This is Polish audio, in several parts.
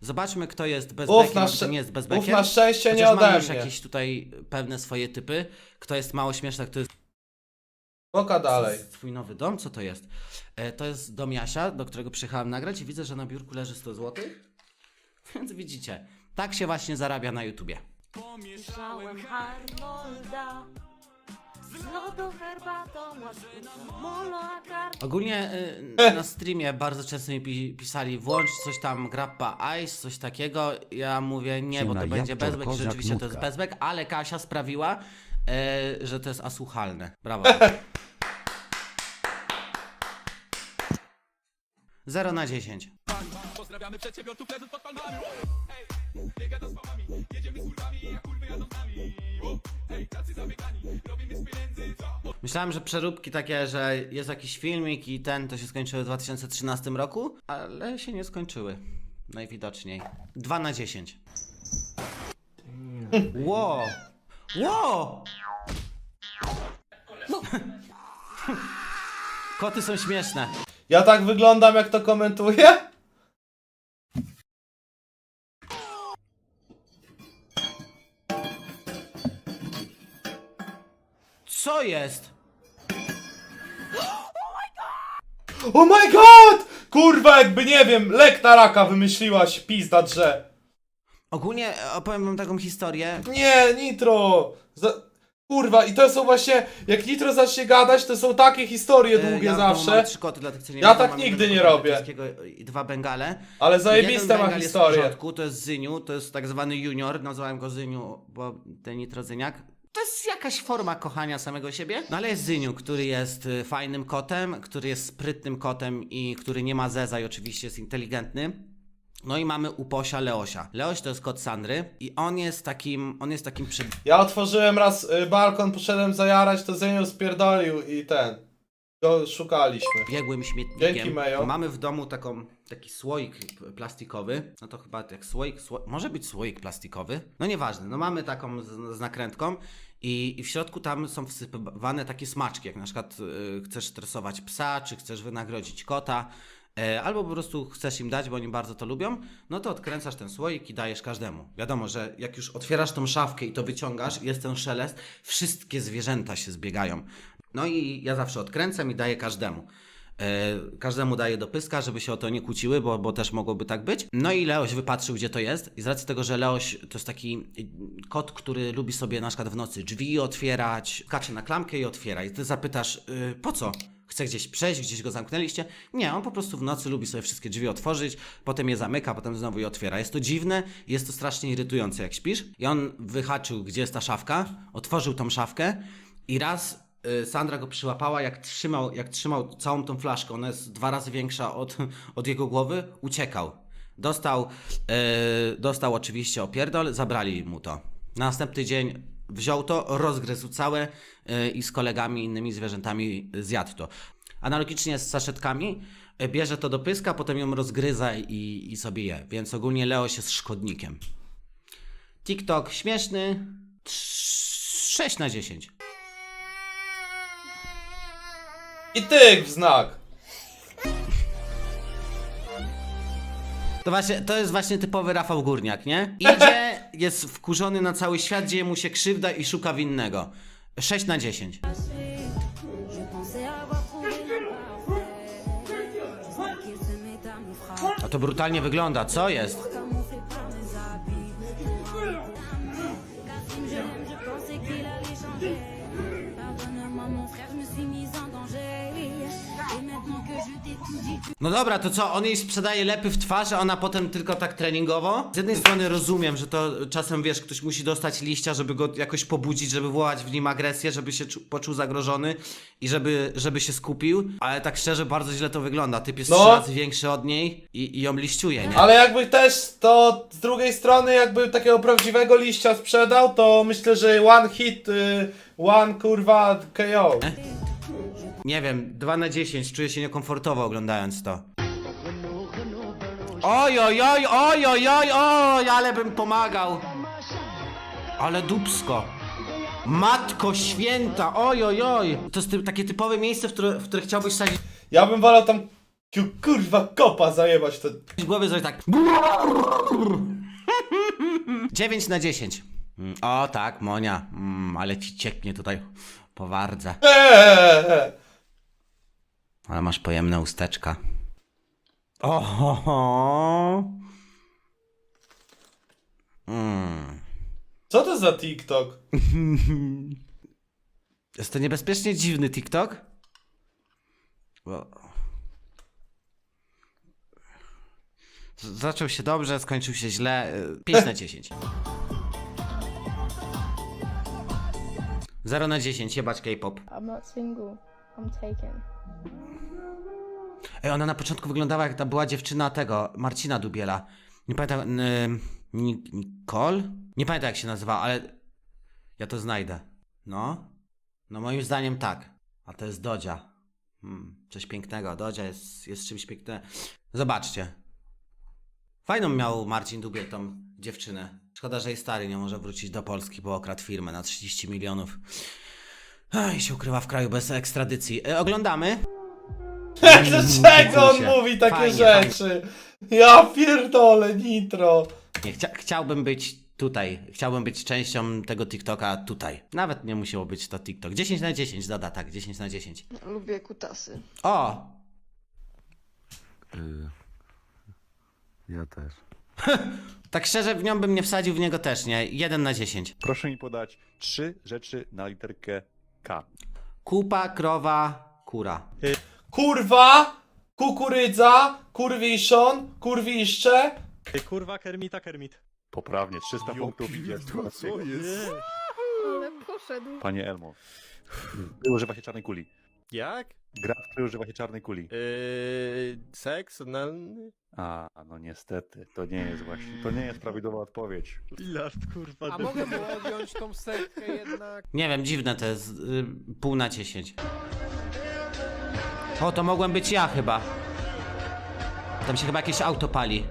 Zobaczmy, kto jest Uf, bezbekiem, na, a kto szczę- nie jest uf, bezbekiem. na szczęście nie Chociaż mamy ode już mnie. jakieś tutaj pewne swoje typy. Kto jest mało śmieszny, a kto jest Poka dalej. Twój nowy dom? Co to jest? E, to jest dom Jasia, do którego przyjechałem nagrać i widzę, że na biurku leży 100 zł. Więc widzicie, tak się właśnie zarabia na YouTubie. Słyszałem Arnolda Z lodu herbatą łaskutą Molo Ogólnie y, na streamie bardzo często mi pi pisali włącz coś tam grappa ice, coś takiego. Ja mówię nie, bo to Siema, będzie bezbek, kozak, rzeczywiście to jest nutka. bezbek, ale Kasia sprawiła, e, że to jest asłuchalne. Brawo. 0 na 10. Myślałem, że przeróbki takie, że jest jakiś filmik i ten to się skończyły w 2013 roku, ale się nie skończyły. Najwidoczniej. 2 na 10. Ło! Ło! Koty są śmieszne. Ja tak wyglądam, jak to komentuję? Co jest? Oh my god! Kurwa, jakby nie wiem, lek na raka wymyśliłaś, pizda drze. Ogólnie e, opowiem wam taką historię. Nie, Nitro! Za... Kurwa, i to są właśnie, jak Nitro zacznie gadać, to są takie historie E, długie ja w domu zawsze, Mam trzy koty dla tych, nie Ja wiedzą. tak Mam nigdy jednego nie kota robię. brytyjskiego I dwa bengale. ale Jeden zajebiste ma bengal jest w historie. porządku, to jest Zyniu, to jest tak zwany junior, nazwałem go Zyniu, bo ten nitrozyniak. To jest jakaś forma kochania samego siebie. No ale jest Zyniu, który jest y, fajnym kotem, który jest sprytnym kotem i który nie ma zeza i oczywiście jest inteligentny. No i mamy uposia Leosia. Leoś to jest kot Sandry i on jest takim, on jest takim przed... Ja otworzyłem raz y, balkon, poszedłem zajarać, to Zeniu spierdolił i ten. Go szukaliśmy. biegłym śmietnikiem. Dzięki, Mejo. Mamy w domu taką, taki słoik p- plastikowy. No to chyba jak słoik, sło... może być słoik plastikowy. No nieważne, no mamy taką z, z nakrętką i, i w środku tam są wsypywane takie smaczki, jak na przykład y, chcesz stresować psa, czy chcesz wynagrodzić kota. e, Albo po prostu chcesz im dać, bo oni bardzo to lubią, no to odkręcasz ten słoik i dajesz każdemu. Wiadomo, że jak już otwierasz tą szafkę i to wyciągasz, jest ten szelest, wszystkie zwierzęta się zbiegają. No i ja zawsze odkręcam i daję każdemu. E, każdemu daję do pyska, żeby się o to nie kłóciły, bo, bo też mogłoby tak być. No i Leoś wypatrzył, gdzie to jest. I z racji tego, że Leoś to jest taki y, kot, który lubi sobie na przykład w nocy drzwi otwierać, skacze na klamkę i otwiera. I ty zapytasz, y, po co? Chce gdzieś przejść, gdzieś go zamknęliście? Nie, on po prostu w nocy lubi sobie wszystkie drzwi otworzyć, potem je zamyka, potem znowu je otwiera. Jest to dziwne jest to strasznie irytujące, jak śpisz. I on wyhaczył, gdzie jest ta szafka, otworzył tą szafkę i raz Sandra go przyłapała, jak trzymał, jak trzymał całą tą flaszkę, ona jest dwa razy większa od, od jego głowy, uciekał. Dostał, y, dostał oczywiście opierdol, zabrali mu to. Na następny dzień wziął to, rozgryzł całe y, i z kolegami, innymi zwierzętami zjadł to. Analogicznie z saszetkami, y, bierze to do pyska, potem ją rozgryza i, i sobie je. Więc ogólnie Leoś jest szkodnikiem. TikTok śmieszny, 6 na 10. I tyk w znak. To, właśnie, to jest właśnie typowy Rafał Górniak, nie? Idzie, jest wkurzony na cały świat, dzieje mu się krzywda i szuka winnego. 6 na 10. Je pensais avoir trouvé l'imparfait Jusqu'à qu'il se mette à me frapper A to brutalnie wygląda, co jest? No dobra, to co? On jej sprzedaje lepy w twarz, a ona potem tylko tak treningowo? Z jednej strony rozumiem, że to czasem, wiesz, ktoś musi dostać liścia, żeby go jakoś pobudzić, żeby wywołać w nim agresję, żeby się czu- poczuł zagrożony i żeby, żeby się skupił, ale tak szczerze bardzo źle to wygląda. Typ jest No. trzy razy większy od niej i, i ją liściuje, nie? Ale jakby też to z drugiej strony, jakby takiego prawdziwego liścia sprzedał, to myślę, że one hit, y, one kurwa KO. Nie wiem, 2 na 10, czuję się niekomfortowo oglądając to. Oj, oj, oj, oj, oj, oj, oj, ale bym pomagał. Ale dupsko. Matko święta, oj, oj, oj. To jest ty, takie typowe miejsce, w które, w które chciałbyś sadzić Ja bym wolał tam Kiu, kurwa kopa zajebać to. głowy zrobić tak. 9 na 10. Mm, O tak, Monia, mm, ale ci cieknie tutaj po wardze. Eee! Ale masz pojemne usteczka. Oho. Mm. Co to za TikTok? Jest to niebezpiecznie dziwny TikTok. Bo... Z- Zaczął się dobrze, skończył się źle. y, 5 na 10. 0 na 10, jebać K-pop. I'm not single. I'm taken. Ej, ona na początku wyglądała jak ta była dziewczyna tego, Marcina Dubiela. Nie pamiętam, y, Ni- Nicole? Nie pamiętam jak się nazywa, ale ja to znajdę. No? No moim zdaniem tak. A to jest Dodzia. Hmm, coś pięknego. Dodzia jest, jest czymś pięknego. Zobaczcie. Fajną miał Marcin Dubiel tą dziewczynę. Szkoda, że jej stary nie może wrócić do Polski, bo okradł firmę na 30 milionów. I się ukrywa w kraju bez ekstradycji. E, oglądamy? Dlaczego on Fajnie, mówi takie fajnie. rzeczy? Ja pierdolę, nitro. Nie, chcia, chciałbym być tutaj. Chciałbym być częścią tego TikToka tutaj. Nawet nie musiało być to TikTok. 10 na 10, Doda, tak, 10 na 10. Lubię kutasy. O! Y, Ja też. Tak szczerze, w nią bym nie wsadził, w niego też nie. 1 na 10. Proszę mi podać trzy rzeczy na literkę K. Kupa, krowa, kura. Kurwa, kukurydza, kurwiszon, kurwiszcze. Ej, kurwa, kermita, kermit. Poprawnie, 300 punktów idzie. Co jest? Ale poszedł. Panie Elmo. Używa się czarnej kuli? Jak? Gra, w której używa się czarnej kuli. Yy, seks analny? A, no niestety, to nie jest właśnie, to nie jest prawidłowa odpowiedź. Bilard, kurwa. A mogę mu odjąć tą setkę jednak? Nie wiem, dziwne to jest. Y, pół na 10. O, to mogłem być ja chyba. Tam się chyba jakieś auto pali.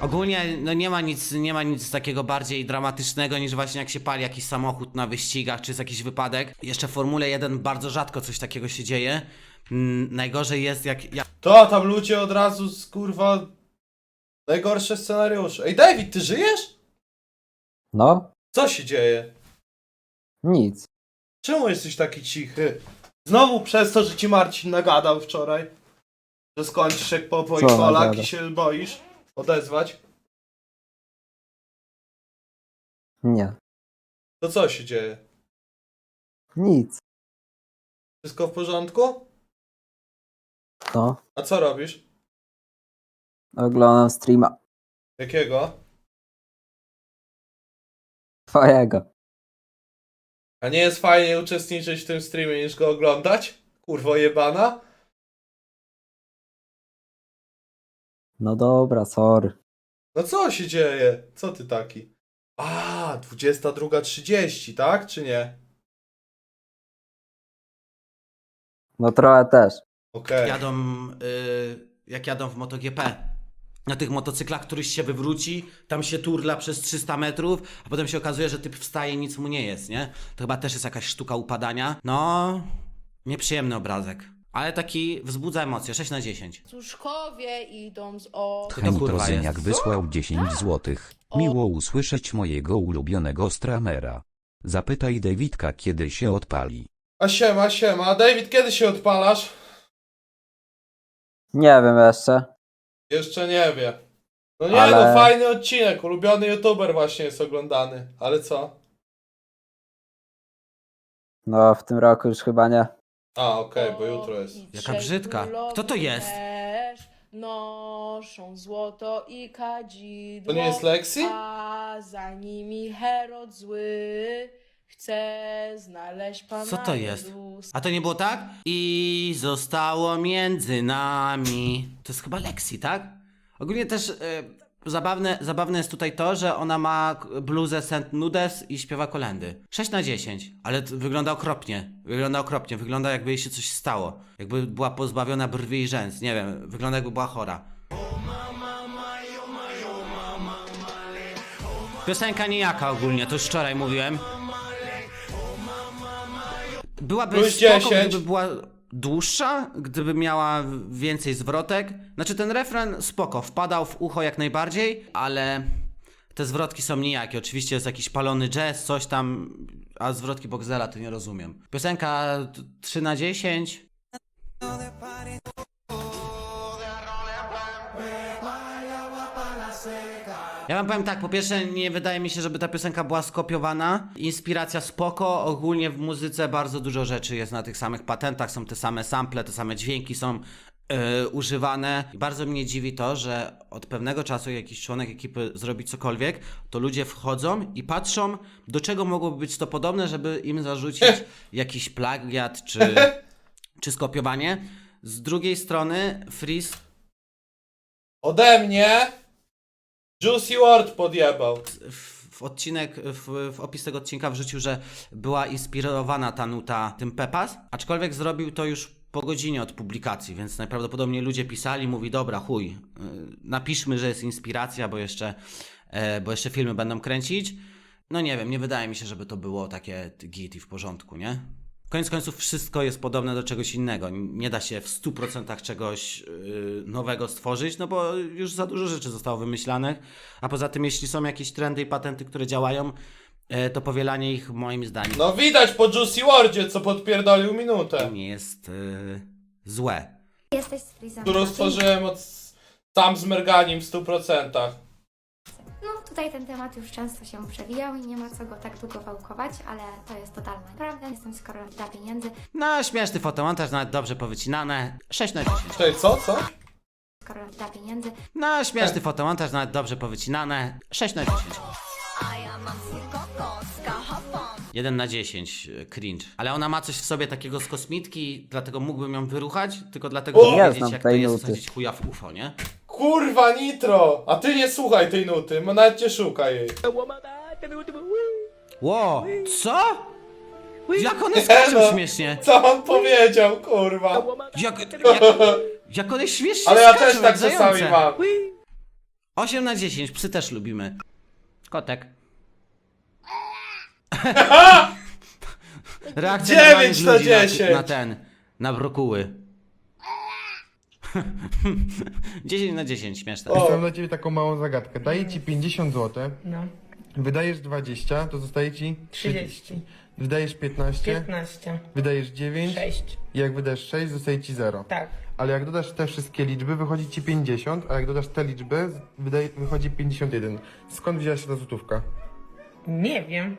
Ogólnie no nie ma nic, nie ma nic takiego bardziej dramatycznego niż właśnie jak się pali jakiś samochód na wyścigach, czy jest jakiś wypadek. Jeszcze w Formule 1 bardzo rzadko coś takiego się dzieje. Mm, najgorzej jest jak, jak To tam ludzie od razu z kurwa. Najgorsze scenariusze. Ej, David, ty żyjesz? No, Co się dzieje? nic. Czemu jesteś taki cichy? Znowu przez to, że ci Marcin nagadał wczoraj. Że skończysz jak Popo i Co i się boisz odezwać. Nie. To co się dzieje? Nic. Wszystko w porządku? No, A co robisz? oglądam streama Jakiego? twojego. A nie jest fajnie uczestniczyć w tym streamie niż go oglądać? Kurwo jebana? No dobra, sorry. No co się dzieje? Co ty taki? A, 22.30, tak? Czy nie? No trochę też. Okej. jadą, y, jak jadą w MotoGP. Na tych motocyklach któryś się wywróci, tam się turla przez 300 metrów, a potem się okazuje, że typ wstaje i nic mu nie jest, nie? To chyba też jest jakaś sztuka upadania. No, nieprzyjemny obrazek. Ale taki wzbudza emocje, 6 na 10. Cóżkowie idą z o... To kurwa Chętrozyniak jest? wysłał 10 złotych. Miło usłyszeć mojego ulubionego stramera. Zapytaj Davidka kiedy się odpali. A siema, siema. A David, kiedy się odpalasz? Nie wiem jeszcze. Jeszcze nie wie. No nie, Ale- no fajny odcinek. Ulubiony youtuber właśnie jest oglądany. Ale co? No w tym roku już chyba nie. A, okej, bo jutro jest. Jaka brzydka. Kto to jest? Też noszą złoto i kadzidło. To nie jest Lexi? A za nimi Herod zły chce znaleźć pana Co to jest? Jezusa. A to nie było tak? I zostało między nami. To jest chyba Lexi, tak? Ogólnie też y, zabawne, zabawne jest tutaj to, że ona ma bluzę Saint Nudes i śpiewa kolendy. 6 na 10, ale wygląda okropnie. Wygląda okropnie, wygląda jakby jej się coś stało. Jakby była pozbawiona brwi i rzęs, nie wiem, wygląda jakby była chora. Piosenka nijaka ogólnie, to już wczoraj mówiłem. Byłaby spoko, 10. gdyby była dłuższa, gdyby miała więcej zwrotek. Znaczy ten refren spoko, wpadał w ucho jak najbardziej, ale te zwrotki są nijakie. Oczywiście jest jakiś palony jazz, coś tam, a zwrotki Boxdela to nie rozumiem. Piosenka t- 3 na 10. Ja wam powiem tak, po pierwsze nie wydaje mi się, żeby ta piosenka była skopiowana. Inspiracja spoko, ogólnie w muzyce bardzo dużo rzeczy jest na tych samych patentach, są te same sample, te same dźwięki są e, używane. Bardzo mnie dziwi to, że od pewnego czasu jak jakiś członek ekipy zrobi cokolwiek, to ludzie wchodzą i patrzą, do czego mogłoby być to podobne, żeby im zarzucić jakiś plagiat czy, czy skopiowanie. Z drugiej strony Freeze Ode mnie Juicy Word podjebał. w, w odcinek, w, w opis tego odcinka wrzucił, że była inspirowana ta nuta tym Pepas, aczkolwiek zrobił to już po godzinie od publikacji, więc najprawdopodobniej ludzie pisali, mówi dobra, chuj, y, napiszmy, że jest inspiracja, bo jeszcze, e, bo jeszcze filmy będą kręcić. No nie wiem, nie wydaje mi się, żeby to było takie git i w porządku, nie? Koniec końców wszystko jest podobne do czegoś innego. Nie da się w 100% czegoś yy, nowego stworzyć, no bo już za dużo rzeczy zostało wymyślanych. A poza tym, jeśli są jakieś trendy i patenty, które działają, yy, to powielanie ich moim zdaniem No widać po Juicy Wordzie, co podpierdolił minutę. nie jest yy, złe. Jesteś z. Którą stworzyłem od sam z Merganim w 100%. Tutaj ten temat już często się przewijał i nie ma co go tak długo wałkować, ale to jest totalna prawda. Jestem skoro da pieniędzy, No, śmieszny fotomontaż, nawet dobrze powycinane. 6 na 10. Czyli co, co? skoro da pieniędzy. No, śmieszny fotomontaż, nawet dobrze powycinane. 6 na 10. 1 na 10, e, cringe. Ale ona ma coś w sobie takiego z kosmitki, dlatego mógłbym ją wyruchać, tylko dlatego, żeby Nie wiedzieć, znam jak to tej jest nuty. wsadzić chuja w UFO, nie? Kurwa Nitro! A ty nie słuchaj tej nuty, bo nawet nie szukaj jej. Ło, co? Jak one skaczą no. śmiesznie? Co on powiedział, kurwa? Jak, jak, jak one śmiesznie Ale ja też jak tak czasami zające. mam. 8 na 10, psy też lubimy. Kotek. Reakcja 9 normalnych na ludzi 10. Na, ten, na brokuły. 10 na 10, śmieszne. O. Mam dla ciebie taką małą zagadkę. Daję ci 50 zł, No, wydajesz 20, to zostaje ci 30. Wydajesz 15, 15. wydajesz 9 6. i jak wydasz 6, zostaje ci 0. Tak. Ale jak dodasz te wszystkie liczby, wychodzi ci 50, a jak dodasz te liczby, wydaje, wychodzi 51. Skąd wzięła się ta złotówka? Nie wiem.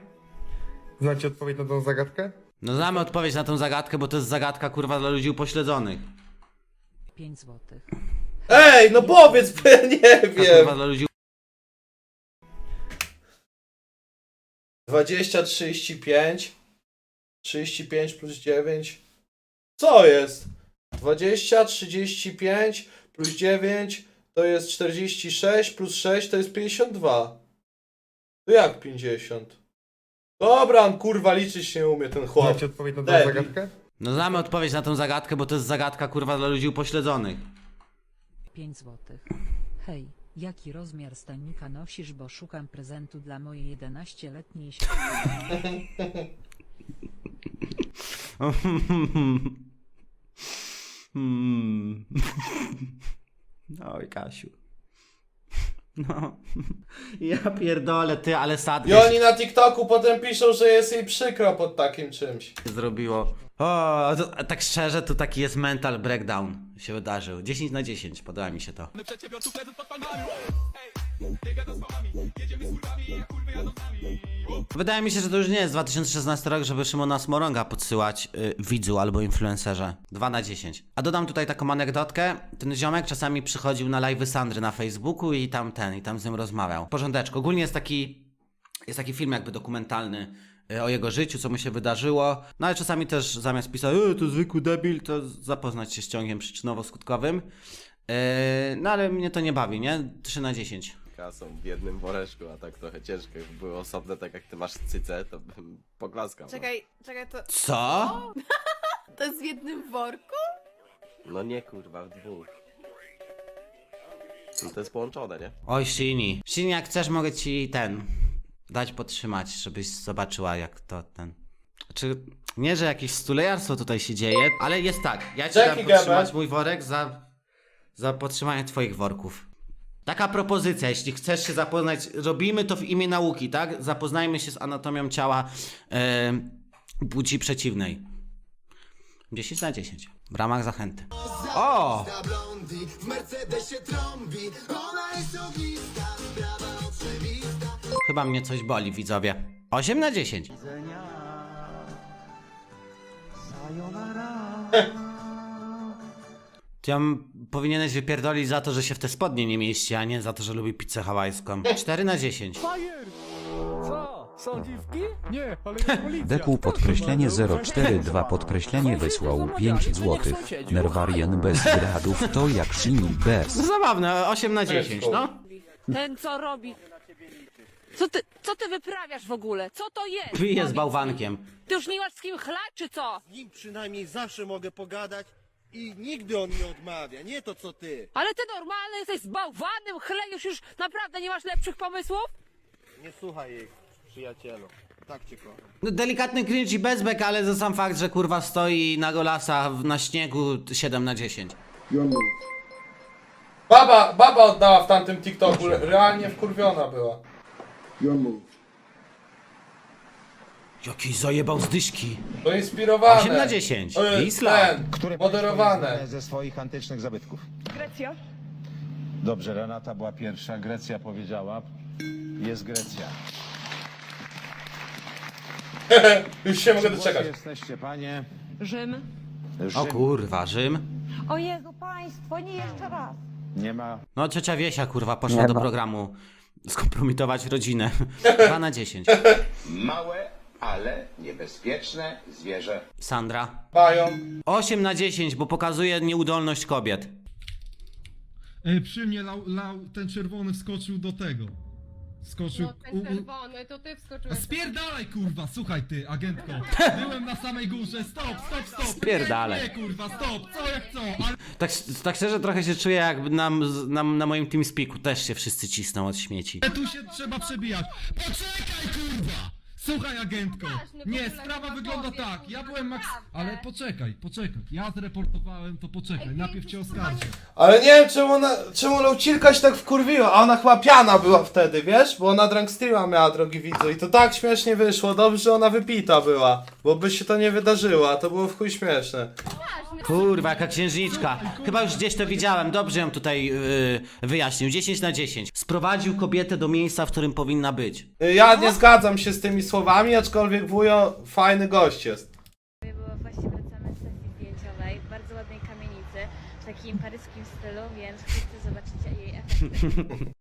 Znacie odpowiedź na tą zagadkę? No znamy odpowiedź na tą zagadkę, bo to jest zagadka kurwa dla ludzi upośledzonych. 5 złotych. Ej, no powiedz, bo ja nie wiem. kurwa dla ludzi 20, 35. 35 plus 9. Co jest? 20, 35 plus 9 to jest 46 plus 6 to jest 52. To jak 50? Dobra, on kurwa liczyć się nie umie ten chłop. Znacie odpowiedź na Debil. zagadkę? No znamy odpowiedź na tą zagadkę, bo to jest zagadka kurwa dla ludzi upośledzonych. 5 złotych. Hej, jaki rozmiar stanika nosisz, bo szukam prezentu dla mojej 11-letniej Hmm. Oj, Kasiu. No. Ja pierdolę, ty, ale I oni na TikToku potem piszą, że jest jej przykro pod takim czymś. się zrobiło. O, to, a tak szczerze, to taki jest mental breakdown się wydarzył. 10 na 10, podoba mi się to. Wydaje mi się, że to już nie jest 2016 rok, żeby Szymona Smoronga podsyłać y, widzu albo influencerze. 2 na 10. A dodam tutaj taką anegdotkę. Ten ziomek czasami przychodził na live'y Sandry na Facebooku i tam ten, i tam z nią rozmawiał. Porządeczko. Ogólnie jest taki, jest taki film jakby dokumentalny o jego życiu, co mu się wydarzyło. No ale czasami też zamiast pisać, e, to zwykły debil, to zapoznać się z ciągiem przyczynowo-skutkowym. Yy, no ale mnie to nie bawi, nie? 3 na 10. Kasą w jednym woreczku, a tak trochę ciężko. Jakby były osobne, tak jak ty masz cycę, to bym poklaskał. no. Czekaj, czekaj, to, Co? to jest w jednym worku? No nie kurwa, w dwóch. No to jest połączone, nie? Oj, Shini. Shini, jak chcesz, mogę ci ten dać potrzymać, żebyś zobaczyła, jak to ten. Czy Nie, że jakieś stulejarstwo tutaj się dzieje, ale jest tak. Ja ci Jackie dam podtrzymać mój worek za, za podtrzymanie twoich worków. Taka propozycja, jeśli chcesz się zapoznać, robimy to w imię nauki, tak? Zapoznajmy się z anatomią ciała e, płci przeciwnej. 10 na 10. W ramach zachęty. O! Chyba mnie coś boli, widzowie. 8 na 10. Ty ją powinieneś wypierdolić za to, że się w te spodnie nie mieści, a nie za to, że lubi pizzę hawajską. 4 na 10. Co? Sądziwki? Nie, ale jest policja. Deku podkreślenie 042 podkreślenie wysłał 5 złotych. Nerwarien bez gradów to jak Shimi bez. No zabawne, 8 na 10, no. Ten co robi? Co ty, co ty wyprawiasz w ogóle? Co to jest? Pije z bałwankiem. Ty już nie masz z kim chlać, czy co? Z nim przynajmniej zawsze mogę pogadać i nigdy on nie odmawia, nie to co ty. Ale ty normalny jesteś z bałwanem, chlejesz już naprawdę nie masz lepszych pomysłów? Nie słuchaj jej, przyjacielu. Tak cię kocham. No, delikatny cringe i bezbek, ale za sam fakt, że kurwa stoi na golasa w- na śniegu 7 na 10. Baba, baba oddała w tamtym TikToku, re- realnie wkurwiona była. Jakiś zajebał z dyszki. To inspirowane. 8 na 10. E, Islam. Ten, moderowane. ze swoich antycznych zabytków? Grecja. Dobrze, Renata była pierwsza, Grecja powiedziała. Jest Grecja. Już się mogę doczekać. jesteście, panie? Rzym. O kurwa, Rzym. O Jezu, państwo, nie jeszcze raz. Nie ma. No ciocia Wiesia kurwa poszła Nie do ma. programu skompromitować rodzinę. 2 na 10. Małe, ale niebezpieczne zwierzę. Sandra. Mają. 8 na 10, bo pokazuje nieudolność kobiet. Przy mnie lał, lał, ten czerwony wskoczył do tego. Skoczył. No, czerwony, to ty wskoczyłeś. Spierdalaj kurwa, słuchaj ty, agentko. Byłem na samej górze, stop, stop, stop. Spierdalaj. Nie kurwa, stop, co jak co, ale Tak, tak szczerze trochę się czuję jak nam, na, na moim TeamSpeaku też się wszyscy cisną od śmieci. tu się trzeba przebijać. Poczekaj kurwa! Słuchaj agentko, Ważny, w nie, ogóle sprawa wygląda tak, kurwa, ja byłem Max... naprawdę. Ale poczekaj, poczekaj, ja zreportowałem, to poczekaj, najpierw cię oskarżę. Ale nie wiem czemu ona, czemu Laucilka się tak wkurwiła, a ona chyba piana była wtedy, wiesz? Bo ona drunk streama miała, drogi widzu. I to tak śmiesznie wyszło, dobrze, że ona wypita była. Bo by się to nie wydarzyło, a to było w chuj śmieszne. Kurwa, jaka księżniczka. Chyba już gdzieś to widziałem, dobrze ją tutaj yy, wyjaśnił. 10 na 10. Sprowadził kobietę do miejsca, w którym powinna być. Ja nie zgadzam się z tymi słowami, aczkolwiek wujo fajny gość jest. Bo właśnie wracamy z sesji zdjęciowej w bardzo ładnej kamienicy, w takim paryskim stylu, więc chcę zobaczyć jej efekty.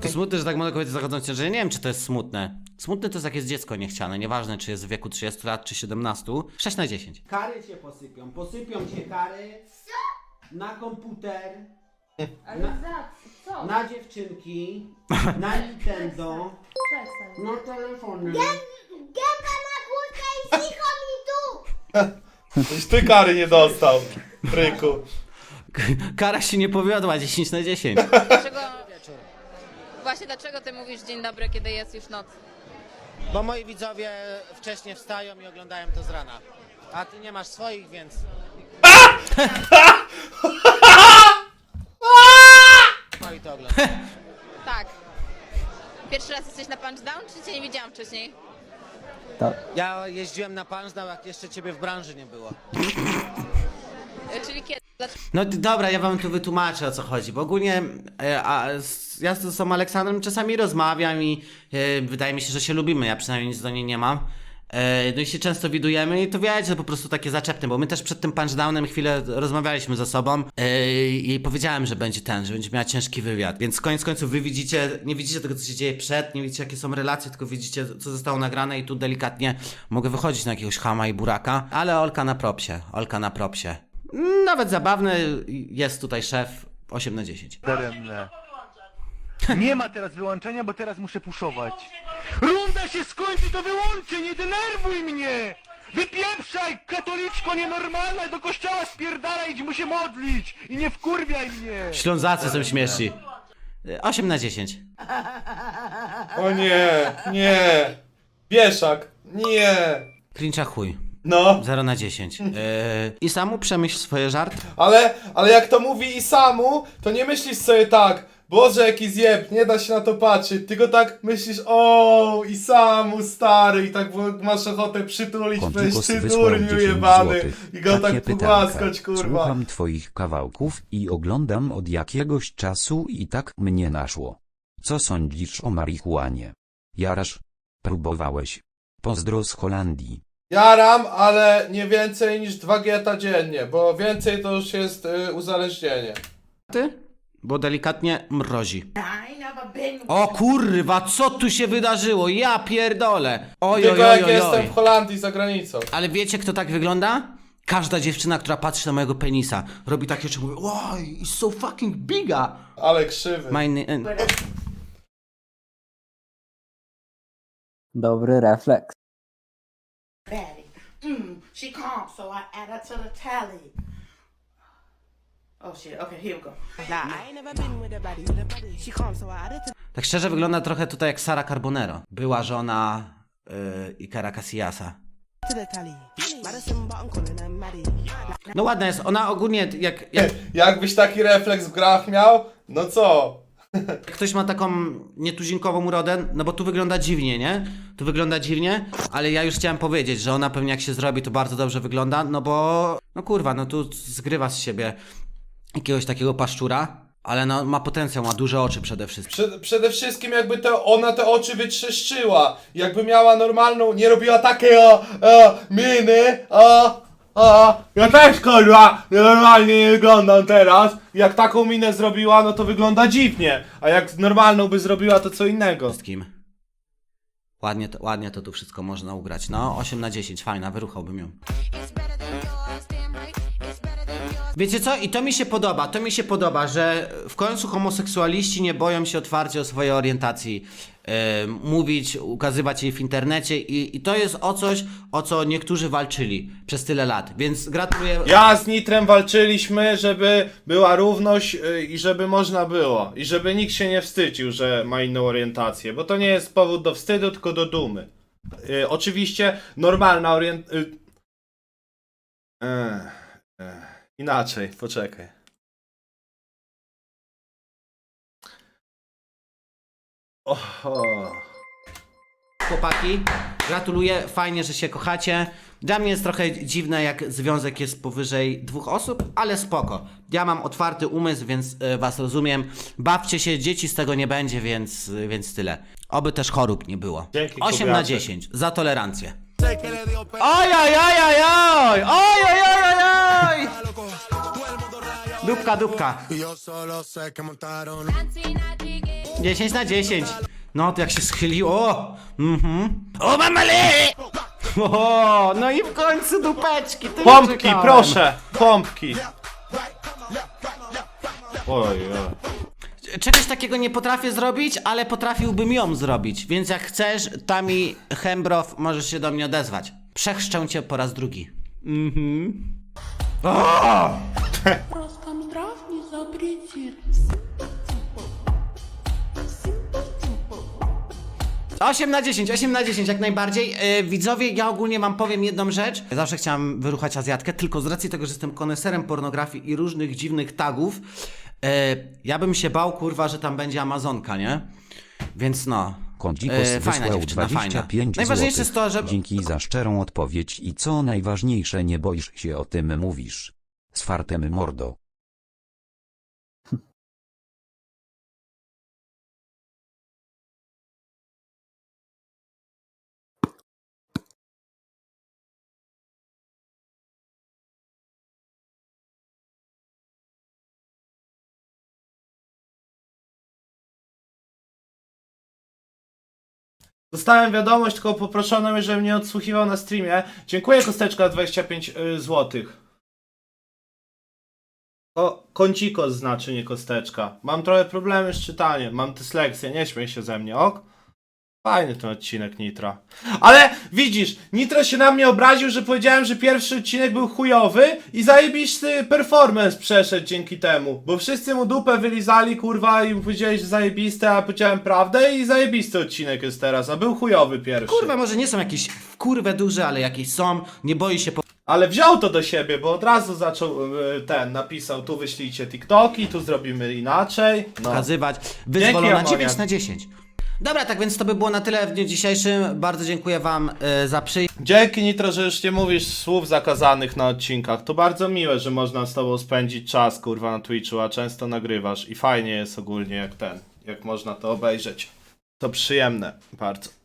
To smutne, że tak młode kobiety zachodzą w ciąży. Ja nie wiem, czy to jest smutne. Smutne to jest jak jest dziecko niechciane, nieważne czy jest w wieku 30 lat czy 17. 6 na 10. Kary cię posypią, posypią cię kary. Na komputer. Ale za co? Na dziewczynki. Na Nintendo. Przestań. Na telefony. Już ty kary nie dostał, Ryku. Kara się nie powiodła, 10 na 10. Dlaczego... Właśnie dlaczego ty mówisz dzień dobry, kiedy jest już noc? Bo moi widzowie wcześniej wstają i oglądają to z rana. A ty nie masz swoich, więc... No i to oglądam. Tak. Pierwszy raz jesteś na punch down, czy cię nie widziałam wcześniej? Ja jeździłem na Pansdał, jak jeszcze ciebie w branży nie było. Czyli kiedy? No dobra, ja wam tu wytłumaczę o co chodzi, bo ogólnie e, a, s- ja z tą Aleksandrem czasami rozmawiam i e, wydaje mi się, że się lubimy, ja przynajmniej nic do niej nie mam. E, no i się często widujemy i to wiecie, po prostu takie zaczepne, bo my też przed tym punchdownem chwilę rozmawialiśmy ze sobą e, i powiedziałem, że będzie ten, że będzie miała ciężki wywiad, więc koniec końców wy widzicie, nie widzicie tego, co się dzieje przed, nie widzicie, jakie są relacje, tylko widzicie, co zostało nagrane i tu delikatnie mogę wychodzić na jakiegoś chama i buraka, ale Olka na propsie, Olka na propsie. Nawet zabawny jest tutaj szef 8 na 10. Daremne. Nie ma teraz wyłączenia, bo teraz muszę puszować. Runda się skończy, to wyłączę, nie denerwuj mnie! Wypieprzaj, katoliczko nienormalna, do kościoła spierdalaj, idź mu się modlić i nie wkurwiaj mnie! Ślązacy są śmieszni. 8 na 10. O nie, nie. Wieszak. Nie. Klincza chuj. No. 0 na 10. Yy, I samu przemyśl swoje żart. Ale, ale jak to mówi Isamu, to nie myślisz sobie tak, Boże jaki zjeb, nie da się na to patrzeć, tylko tak myślisz, o Isamu stary i tak masz ochotę przytulić, weź ty wysłał durniu 10 jebany złotych. i go tak pogłaskać kurwa. Słucham twoich kawałków i oglądam od jakiegoś czasu i tak mnie naszło. Co sądzisz o marihuanie? Jarasz? Próbowałeś? Pozdro z Holandii. Jaram, ale nie więcej niż 2 geta dziennie, bo więcej to już jest y, uzależnienie. Ty? Bo delikatnie mrozi. O kurwa, co tu się wydarzyło? Ja pierdolę. Oj, oj, Tylko oj, jak oj, jestem oj. w Holandii za granicą. Ale wiecie, kto tak wygląda? Każda dziewczyna, która patrzy na mojego penisa, robi takie rzeczy, mówi, oj, it's so fucking biga. Ale krzywy. My na- Dobry refleks. Mm, she so I to the tally. Tak szczerze wygląda trochę tutaj jak Sara Carbonero. Była żona yy, Ikara Casillas'a. No ładna jest, ona ogólnie jak... jak... Jakbyś taki refleks w grach miał, no co? Ktoś ma taką nietuzinkową urodę, no bo tu wygląda dziwnie, nie? Tu wygląda dziwnie, ale ja już chciałem powiedzieć, że ona pewnie jak się zrobi, to bardzo dobrze wygląda, no bo, no kurwa, no tu zgrywa z siebie jakiegoś takiego paszczura, ale no ma potencjał, ma duże oczy przede wszystkim. Przed, przede wszystkim jakby te, ona te oczy wytrzeszczyła. Jakby miała normalną, nie robiła takiego e, miny, a, a, ja też kurwa normalnie nie wyglądam teraz. Jak taką minę zrobiła, no to wygląda dziwnie. A jak normalną by zrobiła, to co innego. Wszystkim. Ładnie to, ładnie to tu wszystko można ugrać. No, 8 na 10, fajna, wyruchałbym ją. Wiecie co? I to mi się podoba, to mi się podoba, że w końcu homoseksualiści nie boją się otwarcie o swojej orientacji mówić, ukazywać jej w internecie i, i to jest o coś, o co niektórzy walczyli przez tyle lat, więc gratuluję. Ja z Nitrem walczyliśmy, żeby była równość y, i żeby można było. I żeby nikt się nie wstydził, że ma inną orientację. Bo to nie jest powód do wstydu, tylko do dumy. Y, oczywiście normalna orientacja... Y... Inaczej, poczekaj. Oho. Chłopaki, gratuluję, fajnie, że się kochacie. Dla mnie jest trochę dziwne, jak związek jest powyżej dwóch osób, ale spoko. Ja mam otwarty umysł, więc e, was rozumiem. Bawcie się, dzieci z tego nie będzie, więc, e, więc tyle. Oby też chorób nie było. Dzięki, 8 na Kubiacy. 10, za tolerancję. Oj, oj, oj, oj, oj, oj, oj, oj, oj, oj. Dupka, dupka. 10 na 10. No, to jak się schyliło. Mhm. O, mamale! O, no i w końcu dupeczki. tyle Pompki, czekałem. proszę! Pompki! Oj, oj. Czegoś takiego nie potrafię zrobić, ale potrafiłbym ją zrobić. Więc jak chcesz, Tami Hembrow, możesz się do mnie odezwać. Przechrzczę cię po raz drugi. Mhm. O! 8 na 10, 8 na 10 jak najbardziej. E, widzowie, ja ogólnie wam powiem jedną rzecz. Zawsze chciałem wyruchać Azjatkę, tylko z racji tego, że jestem koneserem pornografii i różnych dziwnych tagów, e, ja bym się bał, kurwa, że tam będzie Amazonka, nie? Więc no. Kondzikos E, fajna wysłał dziewczyna, fajna. 25 Najważniejsze złotych. jest to, że... Dzięki za szczerą odpowiedź i co najważniejsze nie boisz się o tym mówisz. Z fartem mordo. Dostałem wiadomość, tylko poproszono mnie, żebym nie odsłuchiwał na streamie. Dziękuję kosteczka 25 y, złotych. O, kącikos znaczy, nie kosteczka. Mam trochę problemy z czytaniem, mam dysleksję, nie śmiej się ze mnie, ok? Fajny ten odcinek Nitra. Ale widzisz, Nitro się na mnie obraził, że powiedziałem, że pierwszy odcinek był chujowy i zajebisty performance przeszedł dzięki temu. Bo wszyscy mu dupę wylizali, kurwa, i powiedzieli, że zajebiste, a powiedziałem prawdę i zajebisty odcinek jest teraz, a był chujowy pierwszy. Kurwa, może nie są jakieś w kurwę duże, ale jakieś są. Nie boi się Ale wziął to do siebie, bo od razu zaczął e, ten, napisał, tu wyślijcie TikToki, tu zrobimy inaczej. No. pokazywać. Wyzwolona Dzięki, 9 Amoniak. na 10. Dobra, tak więc to by było na tyle w dniu dzisiejszym. Bardzo dziękuję wam e, za przyjście. Dzięki Nitro, że już nie mówisz słów zakazanych na odcinkach. To bardzo miłe, że można z tobą spędzić czas, kurwa, na Twitchu, a często nagrywasz i fajnie jest ogólnie jak ten, jak można to obejrzeć. To przyjemne, bardzo.